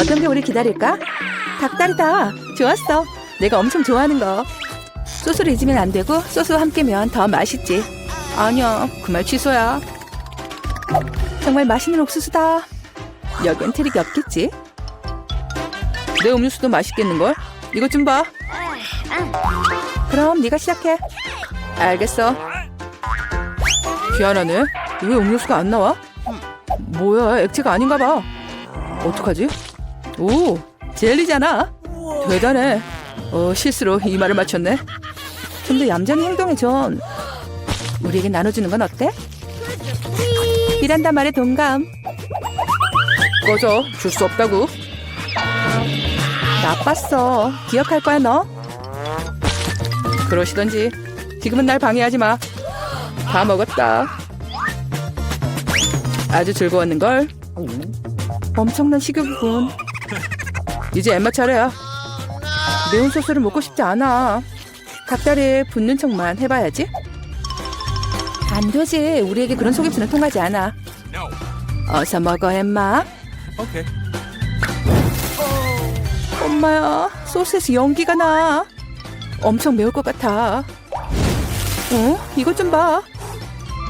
어떤 게 우리 기다릴까? 닭다리다. 좋았어. 내가 엄청 좋아하는 거. 소스를 잊으면 안 되고 소스와 함께면 더 맛있지. 아니야, 그 말 취소야. 정말 맛있는 옥수수다. 여긴 트릭이 없겠지? 내 음료수도 맛있겠는걸? 이것 좀 봐. 그럼 네가 시작해. 알겠어. 희한하네. 왜 음료수가 안 나와? 뭐야, 액체가 아닌가 봐. 어떡하지? 오, 젤리잖아. 대단해. 어, 실수로 이 말을 맞췄네. 좀 더 얌전히 행동해, 존. 우리에게 나눠주는 건 어때? 이란다 말에 동감. 꺼져. 줄 수 없다고. 나빴어. 기억할 거야, 너. 그러시던지. 지금은 날 방해하지 마. 다 먹었다. 아주 즐거웠는걸. 엄청난 식욕이군. 이제 엠마 차례야. 매운 소스를 먹고 싶지 않아. 닭다리에 붙는 척만 해봐야지. 안 되지. 우리에게 그런 속임수는 통하지 않아. 어서 먹어, 엠마. 엄마야, 소스에서 연기가 나. 엄청 매울 것 같아. 어? 이것 좀 봐.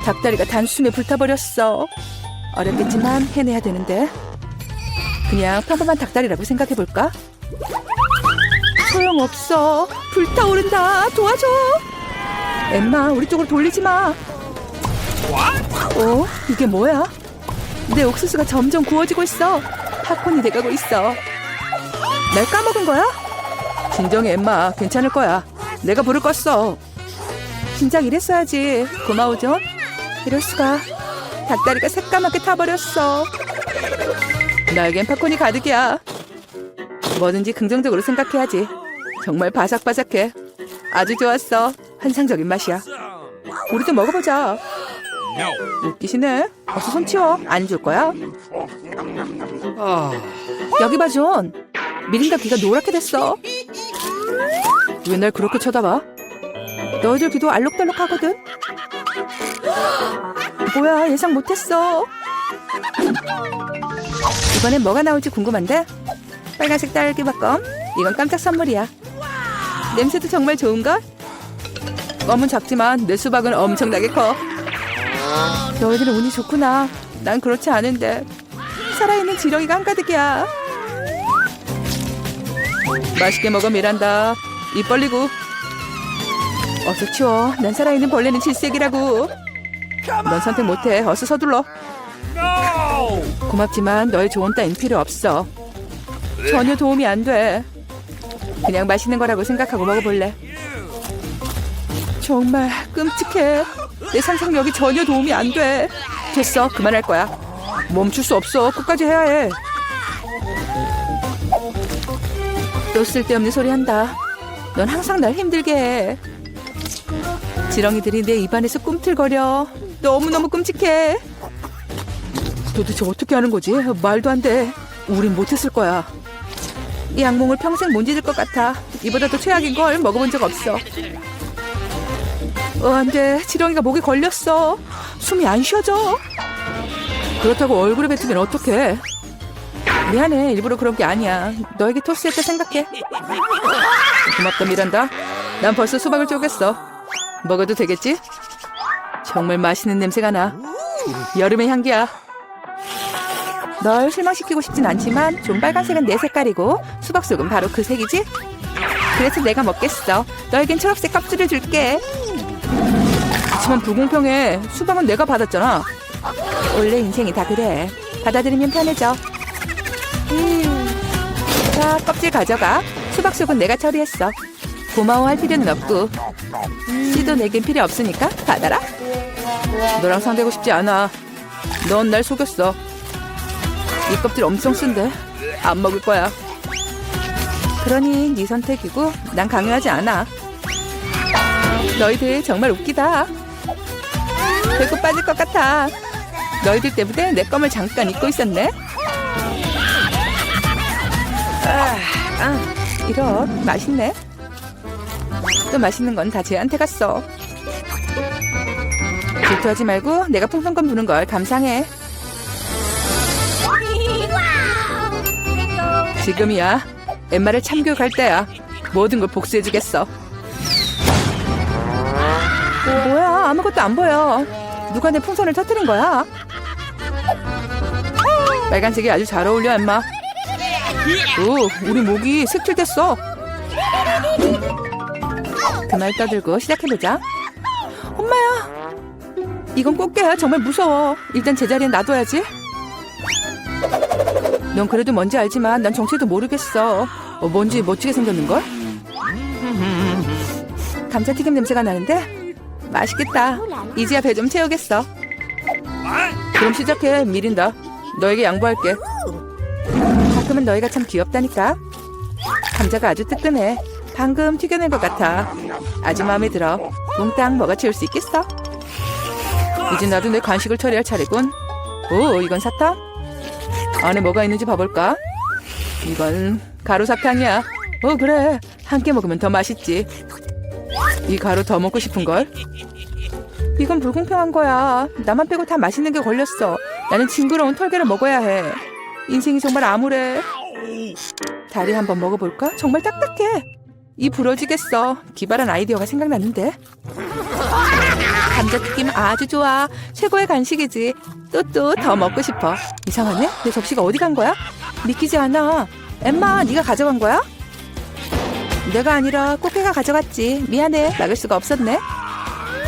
닭다리가 단숨에 불타버렸어. 어렵겠지만 해내야 되는데. 그냥 평범한 닭다리라고 생각해볼까? 소용없어. 불타오른다. 도와줘. 엠마, 우리 쪽으로 돌리지 마. 어? 이게 뭐야? 내 옥수수가 점점 구워지고 있어. 팝콘이 돼가고 있어. 날 까먹은 거야? 진정해 엠마 괜찮을 거야 내가 불을 껐어 진작 이랬어야지 고마워 존 이럴 수가 닭다리가 새까맣게 타버렸어 나에겐 팝콘이 가득이야 뭐든지 긍정적으로 생각해야지 정말 바삭바삭해 아주 좋았어 환상적인 맛이야 우리도 먹어보자. 웃기시네 어서 손 치워 안 줄 거야 여기 봐, 존. 미린다 귀가 노랗게 됐어. 왜 날 그렇게 쳐다봐? 너희들 귀도 알록달록 하거든. 뭐야, 예상 못했어. 이번엔 뭐가 나올지 궁금한데? 빨간색 딸기 밥껌. 이건 깜짝 선물이야. 냄새도 정말 좋은걸? 껌은 작지만 내 수박은 엄청나게 커. 너희들은 운이 좋구나. 난 그렇지 않은데. 살아있는 지렁이가 한가득이야. 맛있게 먹어 미란다. 입 벌리고. 어서 치워. 난 살아있는 벌레는 질색이라고. 넌 선택 못해. 어서 서둘러. 고맙지만 너의 조언 따윈 필요 없어. 전혀 도움이 안 돼. 그냥 맛있는 거라고 생각하고 먹어볼래. 정말 끔찍해. 내 상상력이 전혀 도움이 안 돼. 됐어. 그만할 거야. 멈출 수 없어. 끝까지 해야 해. 또 쓸데없는 소리 한다. 넌 항상 날 힘들게 해. 지렁이들이 내 입안에서 꿈틀거려. 너무너무 끔찍해. 도대체 어떻게 하는 거지? 말도 안 돼. 우린 못했을 거야. 이 악몽을 평생 못 잊을 것 같아. 이보다 더 최악인 걸 먹어본 적 없어. 어, 안 돼. 지렁이가 목에 걸렸어. 숨이 안 쉬어져. 그렇다고 얼굴에 뱉으면 어떡해. 미안해. 일부러 그런 게 아니야. 너에게 토스했다 생각해. 고맙다, 미란다. 난 벌써 수박을 쪼갰어. 먹어도 되겠지? 정말 맛있는 냄새가 나. 여름의 향기야. 널 실망시키고 싶진 않지만 좀 빨간색은 내 색깔이고 수박 속은 바로 그 색이지? 그래서 내가 먹겠어. 너에겐 초록색 껍질을 줄게. 하지만 불공평해. 수박은 내가 받았잖아. 원래 인생이 다 그래. 받아들이면 편해져. 음. 자, 껍질 가져가. 수박 속은 내가 처리했어. 고마워할 필요는 없고. 씨도 내겐 필요 없으니까 받아라. 너랑 상대고 싶지 않아. 넌 날 속였어. 이 껍질 엄청 쓴데 안 먹을 거야. 그러니 네 선택이고 난 강요하지 않아. 너희들 정말 웃기다. 배고 빠질 것 같아. 너희들 때문에 내 껌을 잠깐 잊고 있었네. 아, 아, 이런 맛있네. 또 맛있는 건 다 쟤한테 갔어. 질투하지 말고 내가 풍선껌 부는 걸 감상해. 지금이야. 엠마를 참교육할 때야. 모든 걸 복수해주겠어. 뭐야? 아무것도 안 보여. 누가 내 풍선을 터뜨린 거야? 빨간색이 아주 잘 어울려, 엠마. 오, 우리 목이 색칠됐어. 그말 떠들고 시작해보자. 엄마야! 이건 꽃게야. 정말 무서워. 일단 제자리에 놔둬야지. 넌 그래도 뭔지 알지만 난 정체도 모르겠어. 어, 뭔지 멋지게 생겼는걸? 감자튀김 냄새가 나는데? 맛있겠다. 이제야 배 좀 채우겠어. 그럼 시작해, 미린다. 너에게 양보할게. 가끔은 너희가 참 귀엽다니까. 감자가 아주 뜨끈해. 방금 튀겨낸 것 같아. 아주 마음에 들어. 몽땅 먹어 치울 수 있겠어? 이제 나도 내 간식을 처리할 차례군. 오, 이건 사탕? 안에 뭐가 있는지 봐볼까? 이건 가루 사탕이야. 어, 그래. 함께 먹으면 더 맛있지. 이 가루 더 먹고 싶은 걸? 이건 불공평한 거야. 나만 빼고 다 맛있는 게 걸렸어. 나는 징그러운 털개를 먹어야 해. 인생이 정말 암울해. 다리 한번 먹어볼까? 정말 딱딱해. 이 부러지겠어. 기발한 아이디어가 생각났는데. 감자튀김 아주 좋아. 최고의 간식이지. 또 또 더 먹고 싶어. 이상하네? 내 접시가 어디 간 거야? 믿기지 않아. 엠마, 네가 가져간 거야? 내가 아니라 꽃게가 가져갔지. 미안해. 막을 수가 없었네.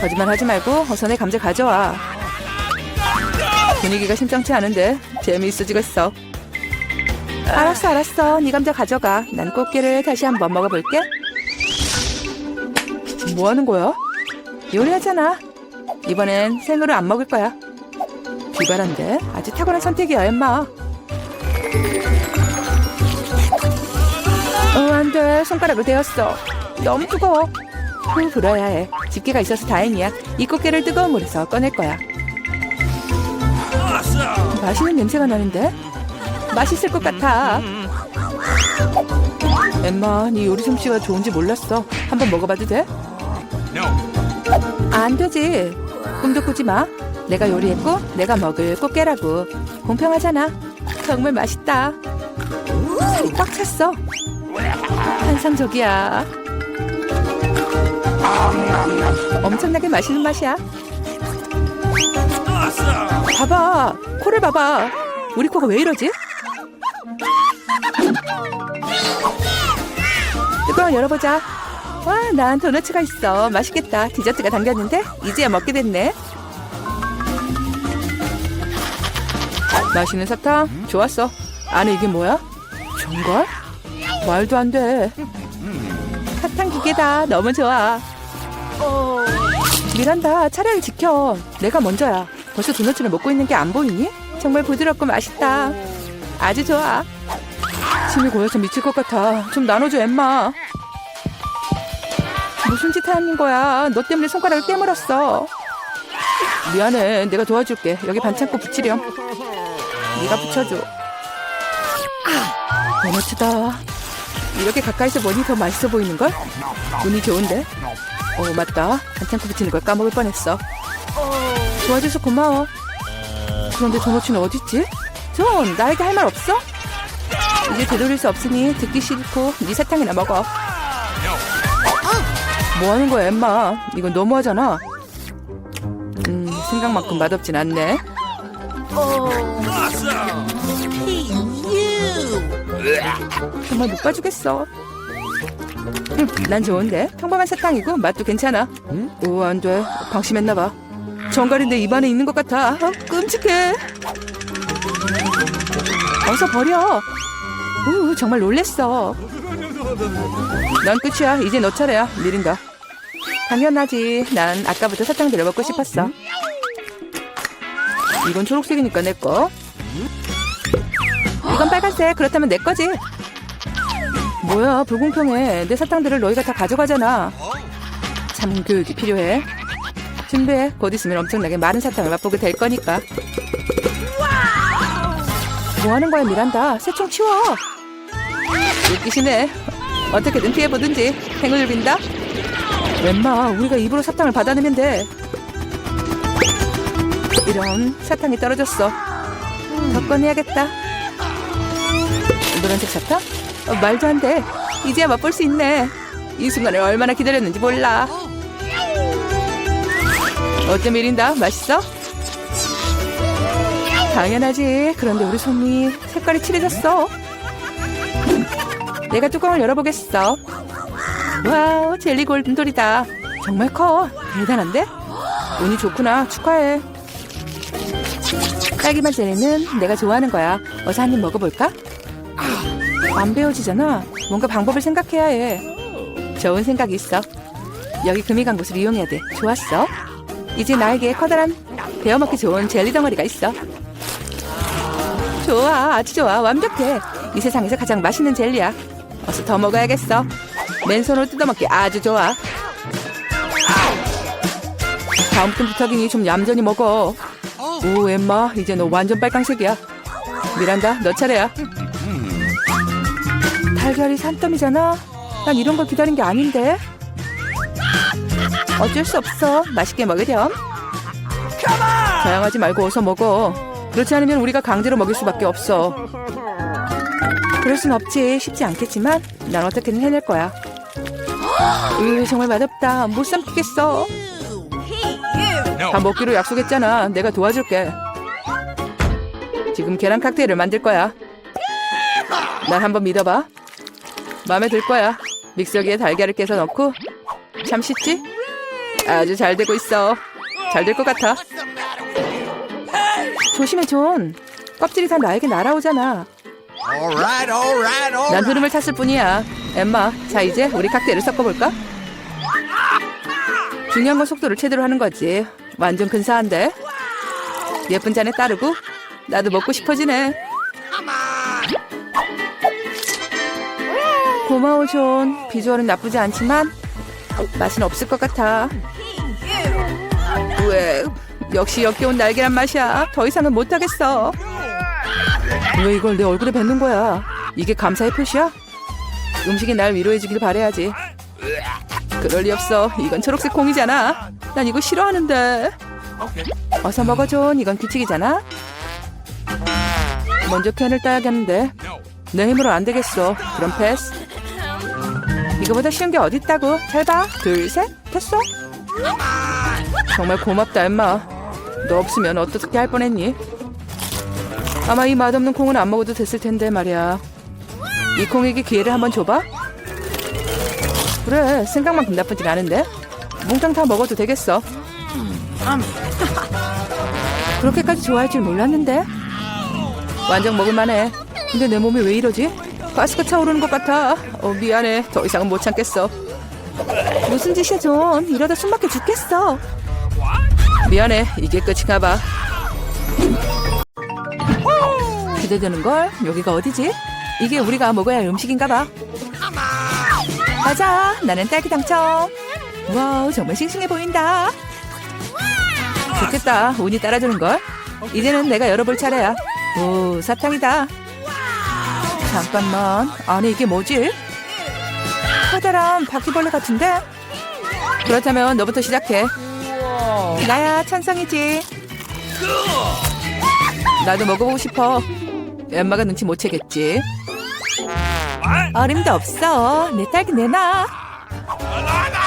거짓말 하지 말고 어서 내 감자 가져와. 분위기가 심상치 않은데 재미있어지겠어. 알았어, 알았어. 네 감자 가져가. 난 꽃게를 다시 한번 먹어볼게. 뭐 하는 거야? 요리하잖아. 이번엔 생으로 안 먹을 거야. 비발한데 아주 탁월한 선택이야, 엠마. 어, 안 돼. 손가락을 대었어. 너무 뜨거워. 후, 불어야 해. 집게가 있어서 다행이야. 이 꽃게를 뜨거운 물에서 꺼낼 거야. 맛있는 냄새가 나는데? 맛있을 것 같아. 엠마, 네 요리 솜씨가 좋은지 몰랐어. 한번 먹어봐도 돼? No. 안 되지. 꿈도 꾸지 마. 내가 요리했고 내가 먹을 꽃게라고. 공평하잖아. 정말 맛있다. 살이 꽉 찼어. 환상적이야. 엄청나게 맛있는 맛이야. 봐봐. 코를 봐봐. 우리 코가 왜 이러지? 뚜껑을 열어보자. 와, 난 도너츠가 있어. 맛있겠다. 디저트가 당겼는데 이제야 먹게 됐네. 맛있는 사탕? 좋았어. 안에 이게 뭐야? 전걸? 말도 안 돼. 사탕 기계다. 너무 좋아. 미란다, 차라리 지켜. 내가 먼저야. 벌써 도넛을 먹고 있는 게 안 보이니? 정말 부드럽고 맛있다. 아주 좋아. 침이 고여서 미칠 것 같아. 좀 나눠줘, 엠마. 무슨 짓 하는 거야? 너 때문에 손가락을 깨물었어. 미안해. 내가 도와줄게. 여기 반창고 붙이렴. 네가 붙여줘. 도넛이다. 이렇게 가까이서 보니 더 맛있어 보이는걸? 운이 좋은데? 어, 맞다. 반창고 붙이는 걸 까먹을 뻔했어. 도와줘서 고마워. 그런데 도넛은 어딨지? 존, 나에게 할 말 없어? 이제 되돌릴 수 없으니 듣기 싫고 네 사탕이나 먹어. 뭐 하는 거야, 엠마? 이건 너무하잖아. 음, 생각만큼 맛없진 않네. 정말 못 봐주겠어. 음, 난 좋은데 평범한 사탕이고 맛도 괜찮아. 오, 안 돼. 방심했나 봐. 정갈이 내 입안에 있는 것 같아. 어, 끔찍해. 어서 버려. 오, 정말 놀랬어. 넌 끝이야. 이제 너 차례야. 미린다. 당연하지. 난 아까부터 사탕들을 먹고 싶었어. 이건 초록색이니까 내 거. 이건 빨간색. 그렇다면 내 거지. 뭐야, 불공평해. 내 사탕들을 너희가 다 가져가잖아. 참 교육이 필요해. 준비해. 곧 있으면 엄청나게 많은 사탕을 맛보게 될 거니까. 뭐 하는 거야, 미란다? 새총 치워. 웃기시네. 어떻게든 피해보든지. 행운을 빈다. 웬마, 우리가 입으로 사탕을 받아내면 돼. 이런, 사탕이 떨어졌어. 더 꺼내야겠다. 노란색 사탕? 어, 말도 안 돼. 이제야 맛볼 수 있네. 이 순간을 얼마나 기다렸는지 몰라. 어때 미린다? 맛있어? 당연하지. 그런데 우리 손이 색깔이 칠해졌어. 내가 뚜껑을 열어보겠어. 와우, 젤리 골든돌이다. 정말 커. 대단한데? 운이 좋구나. 축하해. 딸기맛 젤리는 내가 좋아하는 거야. 어서 한 입 먹어볼까? 안 베어지잖아. 뭔가 방법을 생각해야 해. 좋은 생각이 있어. 여기 금이 간 곳을 이용해야 돼. 좋았어. 이제 나에게 커다란 베어먹기 좋은 젤리 덩어리가 있어. 좋아, 아주 좋아. 완벽해. 이 세상에서 가장 맛있는 젤리야. 어서 더 먹어야겠어. 맨손으로 뜯어먹기 아주 좋아. 다음부터 기니 좀 얌전히 먹어. 오, 엠마, 이제 너 완전 빨강색이야. 미란다, 너 차례야. 달걀이 산더미잖아. 난 이런 걸 기다린 게 아닌데. 어쩔 수 없어. 맛있게 먹으렴. 자양하지 말고 어서 먹어. 그렇지 않으면 우리가 강제로 먹일 수밖에 없어. 그럴 순 없지. 쉽지 않겠지만 난 어떻게든 해낼 거야. 으, 정말 맛없다. 못 삼키겠어. 다 먹기로 약속했잖아. 내가 도와줄게. 지금 계란 칵테일을 만들 거야. 날 한번 믿어봐. 마음에 들 거야. 믹서기에 달걀을 깨서 넣고 참 쉽지? 아주 잘 되고 있어. 잘 될 것 같아. 조심해 존. 껍질이 다 나에게 날아오잖아. Right, all right, all 난 흐름을 탔을 뿐이야. 엠마, 자 이제 우리 칵테일을 섞어볼까? 중요한 건 속도를 최대로 하는 거지. 완전 근사한데? 예쁜 잔에 따르고 나도 먹고 싶어지네. 고마워 존. 비주얼은 나쁘지 않지만 맛은 없을 것 같아. 왜? 역시 역겨운 날계란 맛이야. 더 이상은 못하겠어. 왜 이걸 내 얼굴에 뱉는 거야? 이게 감사의 표시야? 음식이 날 위로해주길 바래야지. 그럴 리 없어. 이건 초록색 콩이잖아. 난 이거 싫어하는데. 어서 먹어 존. 이건 규칙이잖아. 먼저 캔을 따야겠는데. 내 힘으로 안 되겠어. 그럼 패스. 이거보다 쉬운 게 어딨다고. 잘 봐. 둘, 셋. 됐어. 정말 고맙다, 엠마. 너 없으면 어떻게 할 뻔했니? 아마 이 맛없는 콩은 안 먹어도 됐을 텐데 말이야. 이 콩에게 기회를 한번 줘봐. 그래, 생각만큼 나쁘진 않은데. 몽땅 다 먹어도 되겠어. 그렇게까지 좋아할 줄 몰랐는데. 완전 먹을만해. 근데 내 몸이 왜 이러지? 가스가 차오르는 것 같아. 어, 미안해. 더 이상은 못 참겠어. 무슨 짓이야, 존. 이러다 숨 막혀 죽겠어. 미안해. 이게 끝인가 봐. 기대되는 걸? 여기가 어디지? 이게 우리가 먹어야 할 음식인가 봐. 맞아. 나는 딸기 당첨. 와우, 정말 싱싱해 보인다. 좋겠다. 운이 따라주는 걸. 이제는 내가 열어볼 차례야. 오, 사탕이다. 잠깐만. 안에 이게 뭐지? 커다란 바퀴벌레 같은데? 그렇다면 너부터 시작해. 나야 찬성이지. 나도 먹어보고 싶어. 엠마가 눈치 못 채겠지. 어림도 없어. 내 딸기 내놔.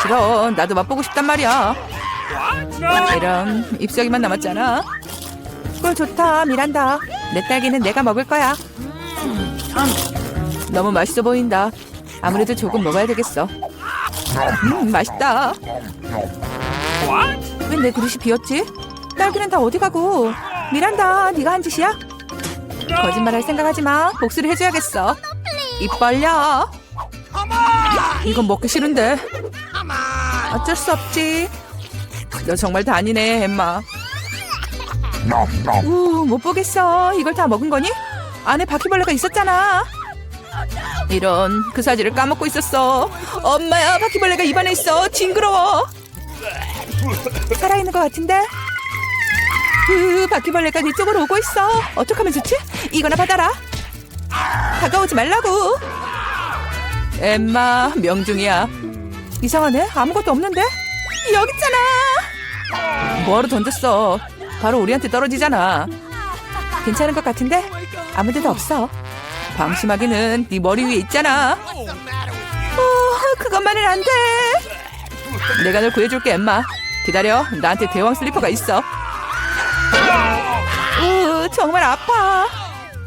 싫어. 나도 맛보고 싶단 말이야. 이런 입속이만 남았잖아. 꿀 좋다, 미란다. 내 딸기는 내가 먹을 거야. 너무 맛있어 보인다. 아무래도 조금 먹어야 되겠어. 음, 맛있다. 왜 내 그릇이 비었지? 딸기는 다 어디 가고? 미란다, 네가 한 짓이야? 거짓말할 생각하지 마. 복수를 해줘야겠어. 입 벌려. 이건 먹기 싫은데. 어쩔 수 없지. 너 정말 단이네, 엠마. 우, 못 보겠어. 이걸 다 먹은 거니? 안에 바퀴벌레가 있었잖아. 이런 그 사실을 까먹고 있었어. 엄마야, 바퀴벌레가 입안에 있어. 징그러워. 살아있는 것 같은데? 으, 바퀴벌레가 네 쪽으로 오고 있어. 어떡하면 좋지? 이거나 받아라. 다가오지 말라고. 엠마, 명중이야. 이상하네. 아무것도 없는데? 여기 있잖아. 뭐하러 던졌어? 바로 우리한테 떨어지잖아. 괜찮은 것 같은데? 아무 데도 없어. 방심하기는 네 머리 위에 있잖아. 어, 그것만은 안 돼. 내가 널 구해줄게, 엠마. 기다려. 나한테 대왕 슬리퍼가 있어. 으, 정말 아파.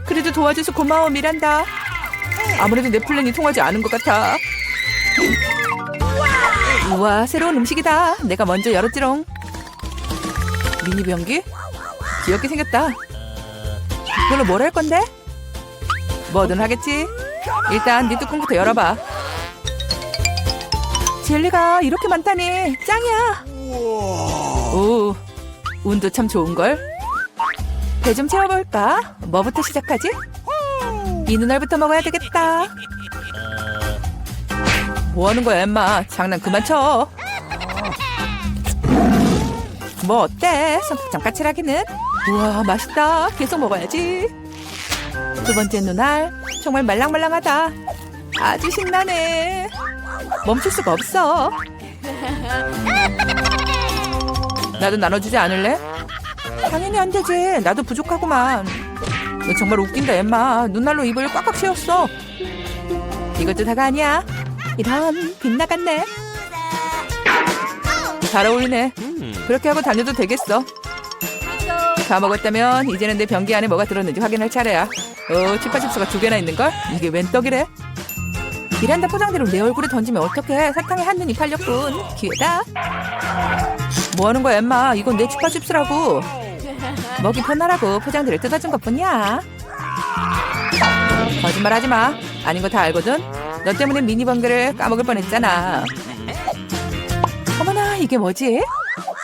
그래도 도와줘서 고마워, 미란다. 아무래도 내 플랜이 통하지 않은 것 같아. 우와, 새로운 음식이다. 내가 먼저 열었지롱. 미니 변기? 귀엽게 생겼다. 이걸로 뭘 할 건데? 뭐든 하겠지. 일단 네 뚜껑부터 열어봐. 젤리가 이렇게 많다니 짱이야. 오, 운도 참 좋은 걸. 배 좀 채워볼까? 뭐부터 시작하지? 이 눈알부터 먹어야 되겠다. 뭐 하는 거야, 엠마? 장난 그만 쳐. 뭐 어때? 손톱 까칠하기는? 우와, 맛있다. 계속 먹어야지. 두 번째 눈알. 정말 말랑말랑하다. 아주 신나네. 멈출 수가 없어. 나도 나눠주지 않을래? 당연히 안 되지. 나도 부족하구만. 너 정말 웃긴다, 엠마. 눈날로 입을 꽉꽉 채웠어. 이것도 다가 아니야. 이런, 빗나갔네. 잘 어울리네. 그렇게 하고 다녀도 되겠어. 다 먹었다면 이제는 내 변기 안에 뭐가 들었는지 확인할 차례야. 어, 치파칩스가 두 개나 있는걸? 이게 웬 떡이래? 미란다 포장대로 내 얼굴에 던지면 어떡해. 사탕에 한눈이 팔렸군. 기회다. 뭐 하는 거야, 엠마. 이건 내 치파칩스라고. 먹이 편하라고 포장대를 뜯어준 것뿐이야. 거짓말 하지 마. 아닌 거 다 알거든. 너 때문에 미니 번개를 까먹을 뻔했잖아. 어머나, 이게 뭐지?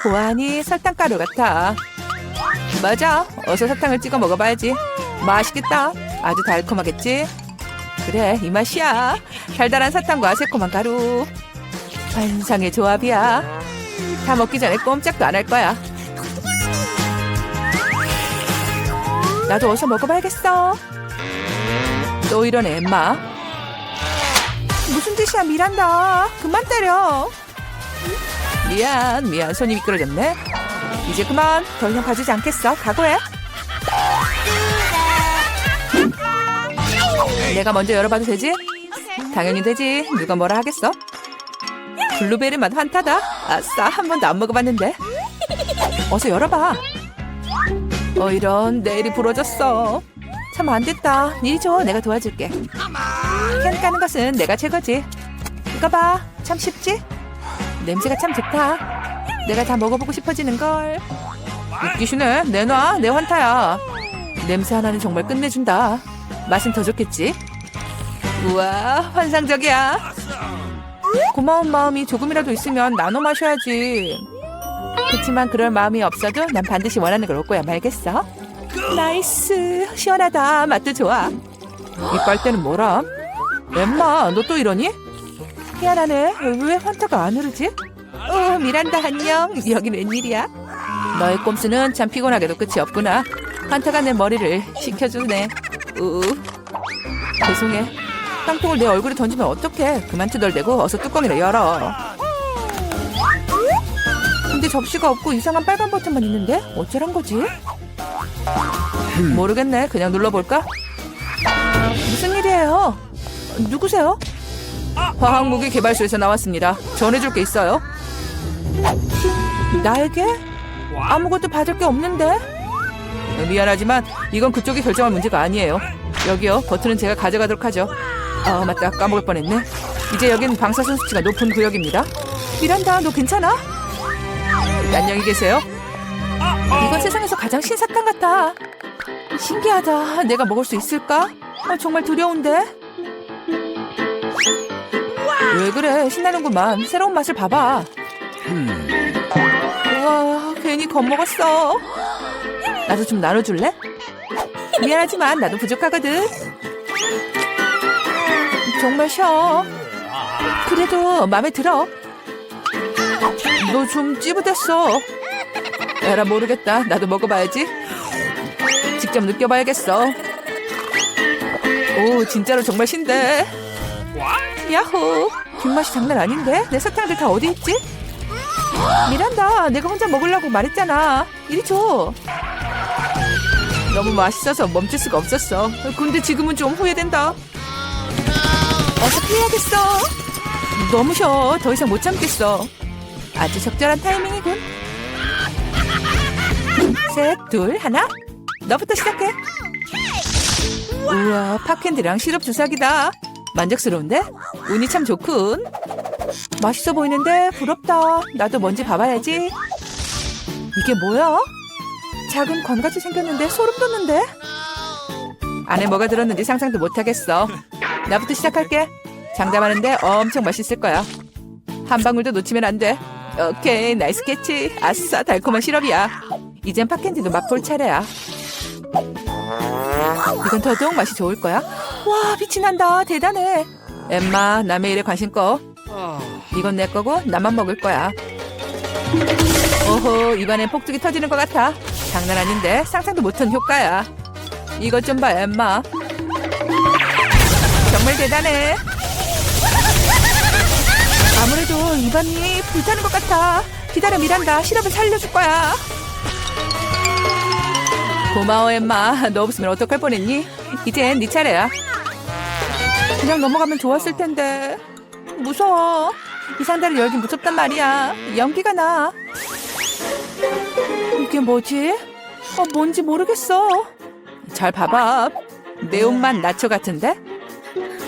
보아하니 설탕 가루 같아. 맞아. 어서 사탕을 찍어 먹어봐야지. 맛있겠다. 아주 달콤하겠지? 그래, 이 맛이야. 달달한 사탕과 새콤한 가루. 환상의 조합이야. 다 먹기 전에 꼼짝도 안 할 거야. 나도 어서 먹어봐야겠어. 또 이러네, 엠마. 무슨 짓이야, 미란다. 그만 때려. 미안, 미안. 손이 미끄러졌네. 이제 그만. 더 이상 봐주지 않겠어. 각오해. 내가 먼저 열어봐도 되지? 당연히 되지. 누가 뭐라 하겠어? 블루베리 맛 환타다. 아싸, 한 번도 안 먹어봤는데. 어서 열어봐. 어, 이런. 내일이 부러졌어. 참 안 됐다. 이리 줘. 내가 도와줄게. 캔 까는 것은 내가 최고지. 이거 봐. 참 쉽지? 냄새가 참 좋다. 내가 다 먹어보고 싶어지는 걸. 웃기시네. 내놔. 내 환타야. 냄새 하나는 정말 끝내준다. 맛은 더 좋겠지? 우와, 환상적이야. 고마운 마음이 조금이라도 있으면 나눠 마셔야지. 그렇지만 그럴 마음이 없어도 난 반드시 원하는 걸 얻고야 말겠어. 나이스, 시원하다. 맛도 좋아. 이 빨대는 뭐람? 엠마, 너 또 이러니? 희한하네. 왜 환타가 안 흐르지? 어, 미란다 안녕. 여긴 웬일이야? 너의 꼼수는 참 피곤하게도 끝이 없구나. 환타가 내 머리를 식혀주네. 우. 죄송해. 땅콩을 내 얼굴에 던지면 어떡해. 그만 투덜대고 어서 뚜껑이나 열어. 근데 접시가 없고 이상한 빨간 버튼만 있는데? 어쩌란 거지? 모르겠네. 그냥 눌러볼까? 무슨 일이에요? 누구세요? 화학무기 개발소에서 나왔습니다. 전해줄 게 있어요. 나에게? 아무것도 받을 게 없는데? 미안하지만 이건 그쪽이 결정할 문제가 아니에요. 여기요. 버튼은 제가 가져가도록 하죠. 아 맞다. 까먹을 뻔했네. 이제 여긴 방사선 수치가 높은 구역입니다. 미란다, 너 괜찮아? 안녕히 계세요. 이건 세상에서 가장 신사탕 같아. 신기하다. 내가 먹을 수 있을까? 아, 정말 두려운데. 왜 그래? 신나는구만. 새로운 맛을 봐봐. 우와, 괜히 겁먹었어. 나도 좀 나눠줄래? 미안하지만 나도 부족하거든. 정말 쉬어. 그래도 마음에 들어. 너 좀 찌부됐어. 에라 모르겠다. 나도 먹어봐야지. 직접 느껴봐야겠어. 오 진짜로 정말 신데. 야호. 뒷맛이 장난 아닌데? 내 사탕들 다 어디 있지? 미란다. 내가 혼자 먹으려고 말했잖아. 이리 줘. 너무 맛있어서 멈출 수가 없었어. 근데 지금은 좀 후회된다. 어서 피해야겠어. 너무 쉬어. 더 이상 못 참겠어. 아주 적절한 타이밍이군. 셋, 둘, 하나. 너부터 시작해. 우와, 팝캔디랑 시럽 주사기다. 만족스러운데? 운이 참 좋군. 맛있어 보이는데 부럽다. 나도 뭔지 봐봐야지. 이게 뭐야? 작은 건같이 생겼는데 소름 돋는데? 안에 뭐가 들었는지 상상도 못하겠어. 나부터 시작할게. 장담하는데 엄청 맛있을 거야. 한 방울도 놓치면 안 돼. 오케이, 나이스 캐치. 아싸, 달콤한 시럽이야. 이젠 팝캔디도 맛볼 차례야. 이건 더더욱 맛이 좋을 거야. 와, 빛이 난다. 대단해. 엠마, 남의 일에 관심 꺼. 이건 내 거고 나만 먹을 거야. 오호, 입안에 폭죽이 터지는 것 같아. 장난 아닌데 상상도 못한 효과야. 이것 좀 봐, 엠마. 정말 대단해. 아무래도 입안이 불타는 것 같아. 기다려, 미란다. 시럽을 살려줄 거야. 고마워, 엠마. 너 없으면 어떡할 뻔했니? 이젠 네 차례야. 그냥 넘어가면 좋았을 텐데. 무서워. 이 상자를 열긴 무섭단 말이야. 연기가 나. 이게 뭐지? 어, 뭔지 모르겠어. 잘 봐봐. 매운맛 나초 같은데?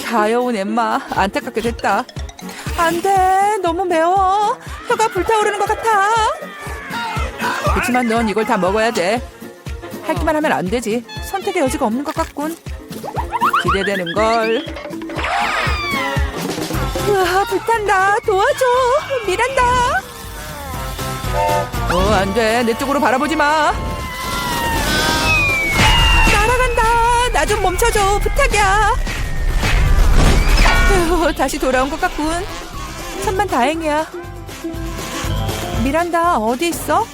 가여운 엠마. 안타깝게 됐다. 안 돼. 너무 매워. 혀가 불타오르는 것 같아. 그렇지만 넌 이걸 다 먹어야 돼. 하기만 하면 안 되지. 선택의 여지가 없는 것 같군. 기대되는 걸. 우와, 불탄다. 도와줘. 미란다. 어, 안 돼. 내 쪽으로 바라보지 마. 날아간다. 나 좀 멈춰줘. 부탁이야. 휴, 다시 돌아온 것 같군. 천만 다행이야. 미란다, 어디 있어?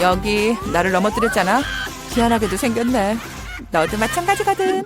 여기 나를 넘어뜨렸잖아. 희한하게도 생겼네. 너도 마찬가지거든.